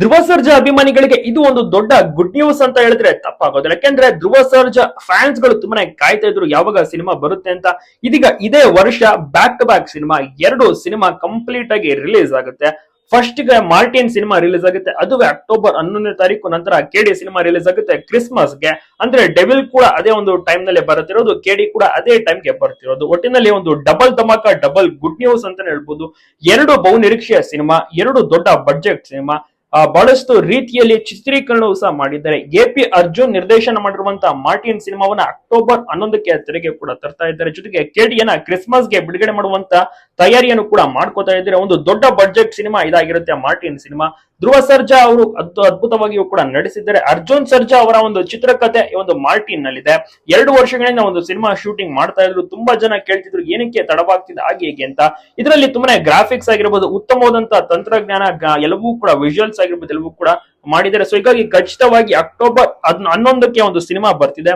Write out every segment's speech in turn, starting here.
ಧ್ರುವ ಸರ್ಜಾ ಅಭಿಮಾನಿಗಳಿಗೆ ಇದು ಒಂದು ದೊಡ್ಡ ಗುಡ್ ನ್ಯೂಸ್ ಅಂತ ಹೇಳಿದ್ರೆ ತಪ್ಪಾಗೋದಿಲ್ಲ. ಯಾಕೆಂದ್ರೆ ಧ್ರುವ ಸರ್ಜಾ ಫ್ಯಾನ್ಸ್ಗಳು ತುಂಬಾನೇ ಕಾಯ್ತಾ ಇದ್ರು ಯಾವಾಗ ಸಿನಿಮಾ ಬರುತ್ತೆ ಅಂತ. ಇದೀಗ ಇದೇ ವರ್ಷ ಬ್ಯಾಕ್ ಟು ಬ್ಯಾಕ್ ಸಿನಿಮಾ ಎರಡು ಸಿನಿಮಾ ಕಂಪ್ಲೀಟ್ ಆಗಿ ರಿಲೀಸ್ ಆಗುತ್ತೆ. ಫಸ್ಟ್ಗೆ ಮಾರ್ಟಿನ್ ಸಿನಿಮಾ ರಿಲೀಸ್ ಆಗುತ್ತೆ. ಅದು ಅಕ್ಟೋಬರ್ ಹನ್ನೊಂದನೇ ತಾರೀಕು ನಂತರ ಕೆಡಿ ಸಿನಿಮಾ ರಿಲೀಸ್ ಆಗುತ್ತೆ ಕ್ರಿಸ್ಮಸ್ಗೆ. ಅಂದ್ರೆ ಡೆವಿಲ್ ಕೂಡ ಅದೇ ಒಂದು ಟೈಮ್ನಲ್ಲಿ ಬರುತ್ತಿರೋದು ಕೆಡಿ ಕೂಡ ಅದೇ ಟೈಮ್ಗೆ ಬರ್ತಿರೋದು. ಒಟ್ಟಿನಲ್ಲಿ ಒಂದು ಡಬಲ್ ಧಮಾಕ ಡಬಲ್ ಗುಡ್ ನ್ಯೂಸ್ ಅಂತಾನೆ ಹೇಳ್ಬೋದು. ಎರಡು ಬಹು ನಿರೀಕ್ಷೆಯ ಸಿನಿಮಾ ಎರಡು ದೊಡ್ಡ ಬಡ್ಜೆಟ್ ಸಿನಿಮಾ ಬಹಳಷ್ಟು ರೀತಿಯಲ್ಲಿ ಚಿತ್ರೀಕರಣವು ಸಹ ಮಾಡಿದ್ದಾರೆ. ಎ ಪಿ ಅರ್ಜುನ್ ನಿರ್ದೇಶನ ಮಾಡಿರುವಂತಹ ಮಾರ್ಟಿನ್ ಸಿನಿಮಾವನ್ನ ಅಕ್ಟೋಬರ್ ಹನ್ನೊಂದಕ್ಕೆ ತೆರೆಗೆ ಕೂಡ ತರ್ತಾ ಇದ್ದಾರೆ. ಜೊತೆಗೆ ಕೆಡಿಯನ್ನ ಕ್ರಿಸ್ಮಸ್ಗೆ ಬಿಡುಗಡೆ ಮಾಡುವಂತ ತಯಾರಿಯನ್ನು ಕೂಡ ಮಾಡ್ಕೋತಾ ಇದ್ರೆ ಒಂದು ದೊಡ್ಡ ಬಡ್ಜೆಟ್ ಸಿನಿಮಾ ಇದಾಗಿರುತ್ತೆ ಮಾರ್ಟಿನ್ ಸಿನಿಮಾ. ಧ್ರುವ ಸರ್ಜಾ ಅವರು ಅದ್ ಅದ್ಭುತವಾಗಿಯೂ ಕೂಡ ನಡೆಸಿದ್ದಾರೆ ಅರ್ಜುನ್ ಸರ್ಜಾ ಅವರ ಒಂದು ಚಿತ್ರಕಥೆ ಒಂದು ಮಾರ್ಟಿನ್ ನಲ್ಲಿದೆ ಎರಡು ವರ್ಷಗಳಿಂದ ಒಂದು ಸಿನಿಮಾ ಶೂಟಿಂಗ್ ಮಾಡ್ತಾ ಇದ್ರು. ತುಂಬಾ ಜನ ಕೇಳ್ತಿದ್ರು, ಏನಕ್ಕೆ ತಡವಾಗ್ತಿದೆ, ಹಾಗೆ ಹೇಗೆ ಅಂತ. ಇದರಲ್ಲಿ ತುಂಬಾನೇ ಗ್ರಾಫಿಕ್ಸ್ ಆಗಿರ್ಬೋದು, ಉತ್ತಮವಾದಂತಹ ತಂತ್ರಜ್ಞಾನ ಎಲ್ಲವೂ ಕೂಡ ವಿಜುವಲ್ಸ್ ಆಗಿರ್ಬೋದು, ಎಲ್ಲವೂ ಕೂಡ ಮಾಡಿದ್ದಾರೆ. ಸೊ ಹೀಗಾಗಿ ಖಚಿತವಾಗಿ ಅಕ್ಟೋಬರ್ ಹದ್ ಹನ್ನೊಂದಕ್ಕೆ ಒಂದು ಸಿನಿಮಾ ಬರ್ತಿದೆ.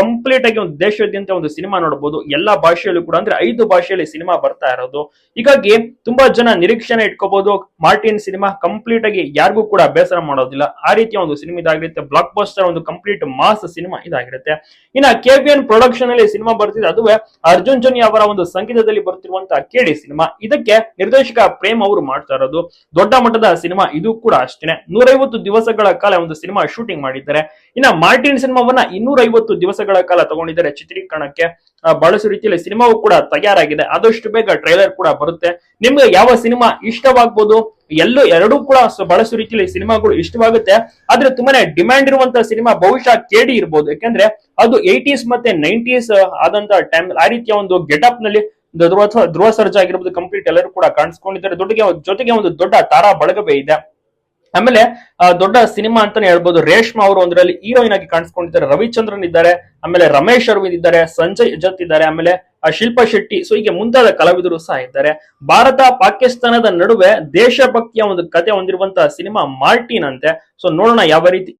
ಕಂಪ್ಲೀಟ್ ಆಗಿ ಒಂದು ದೇಶಾದ್ಯಂತ ಒಂದು ಸಿನಿಮಾ ನೋಡಬಹುದು ಎಲ್ಲಾ ಭಾಷೆಯಲ್ಲೂ ಕೂಡ ಅಂದ್ರೆ ಐದು ಭಾಷೆಯಲ್ಲಿ ಸಿನಿಮಾ ಬರ್ತಾ ಇರೋದು. ಹೀಗಾಗಿ ತುಂಬಾ ಜನ ನಿರೀಕ್ಷಣೆ ಇಟ್ಕೋಬಹುದು ಮಾರ್ಟಿನ್ ಸಿನಿಮಾ ಕಂಪ್ಲೀಟ್ ಆಗಿ ಯಾರಿಗೂ ಕೂಡ ಬೇಸರ ಮಾಡೋದಿಲ್ಲ. ಆ ರೀತಿಯ ಒಂದು ಸಿನಿಮಾ ಇದಾಗಿರುತ್ತೆ. ಬ್ಲಾಕ್ ಬಸ್ಟರ್ ಒಂದು ಕಂಪ್ಲೀಟ್ ಮಾಸ್ ಸಿನಿಮಾ ಇದಾಗಿರುತ್ತೆ. ಇನ್ನ ಕೆವಿಎನ್ ಪ್ರೊಡಕ್ಷನ್ ಅಲ್ಲಿ ಸಿನಿಮಾ ಬರ್ತಿದೆ. ಅದುವೇ ಅರ್ಜುನ್ ಜನಿ ಅವರ ಒಂದು ಸಂಗೀತದಲ್ಲಿ ಬರ್ತಿರುವಂತಹ ಕೇಳಿ ಸಿನಿಮಾ. ಇದಕ್ಕೆ ನಿರ್ದೇಶಕ ಪ್ರೇಮ್ ಅವರು ಮಾಡ್ತಾ ಇರೋದು. ದೊಡ್ಡ ಮಟ್ಟದ ಸಿನಿಮಾ ಇದು ಕೂಡ ಅಷ್ಟೇನೆ. ನೂರೈವತ್ತು ದಿವಸಗಳ ಕಾಲ ಒಂದು ಸಿನಿಮಾ ಶೂಟಿಂಗ್ ಮಾಡಿದ್ದಾರೆ. ಇನ್ನ ಮಾರ್ಟಿನ್ ಸಿನಿಮಾವನ್ನ ಇನ್ನೂರೈವತ್ತು ದಿವಸಗಳ ಕಾಲ ತಗೊಂಡಿದ್ದಾರೆ ಚಿತ್ರೀಕರಣಕ್ಕೆ. ಬಹಳಷ್ಟು ರೀತಿಯಲ್ಲಿ ಸಿನಿಮಾವು ಕೂಡ ತಯಾರಾಗಿದೆ. ಆದಷ್ಟು ಬೇಗ ಟ್ರೈಲರ್ ಕೂಡ ಬರುತ್ತೆ. ನಿಮ್ಗೆ ಯಾವ ಸಿನಿಮಾ ಇಷ್ಟವಾಗ್ಬೋದು? ಎಲ್ಲೂ ಎರಡೂ ಕೂಡ ಬಹಳಷ್ಟು ರೀತಿಯಲ್ಲಿ ಸಿನಿಮಾಗಳು ಇಷ್ಟವಾಗುತ್ತೆ. ಆದ್ರೆ ತುಂಬಾನೇ ಡಿಮ್ಯಾಂಡ್ ಇರುವಂತಹ ಸಿನಿಮಾ ಬಹುಶಃ ಕೇಡಿ ಇರ್ಬೋದು. ಯಾಕಂದ್ರೆ ಅದು ಏಟೀಸ್ ಮತ್ತೆ ನೈಂಟೀಸ್ ಆದಂತ ಟೈಮ್, ಆ ರೀತಿಯ ಒಂದು ಗೆಟಪ್ನಲ್ಲಿ ಧ್ರುವ ಧ್ರುವ ಸರ್ಜಾ ಆಗಿರ್ಬೋದು, ಕಂಪ್ಲೀಟ್ ಎಲ್ಲರೂ ಕೂಡ ಕಾಣಿಸ್ಕೊಂಡಿದ್ದಾರೆ. ದೊಡ್ಡಗೆ, ಜೊತೆಗೆ ಒಂದು ದೊಡ್ಡ ತಾರಾ ಬಳಗವೇ ಇದೆ. ಆಮೇಲೆ ದೊಡ್ಡ ಸಿನಿಮಾ ಅಂತಾನೆ ಹೇಳ್ಬೋದು. ರೇಷ್ಮಾ ಅವರು ಒಂದರಲ್ಲಿ ಹೀರೋಯಿನ್ ಆಗಿ ಕಾಣಿಸ್ಕೊಂಡಿದ್ದಾರೆ. ರವಿಚಂದ್ರನ್ ಇದ್ದಾರೆ. ಆಮೇಲೆ ರಮೇಶ್ ಅರವಿಂದ್ ಇದ್ದಾರೆ. ಸಂಜಯ್ ಜತ್ ಇದ್ದಾರೆ. ಆಮೇಲೆ ಶಿಲ್ಪಾ ಶೆಟ್ಟಿ. ಸೊ ಹೀಗೆ ಮುಂತಾದ ಕಲಾವಿದರು ಸಹ ಇದ್ದಾರೆ. ಭಾರತ, ಪಾಕಿಸ್ತಾನದ ನಡುವೆ ದೇಶಭಕ್ತಿಯ ಒಂದು ಕತೆ ಹೊಂದಿರುವಂತಹ ಸಿನಿಮಾ ಮಾರ್ಟಿನ್ ಅಂತೆ. ಸೊ ನೋಡೋಣ ಯಾವ ರೀತಿ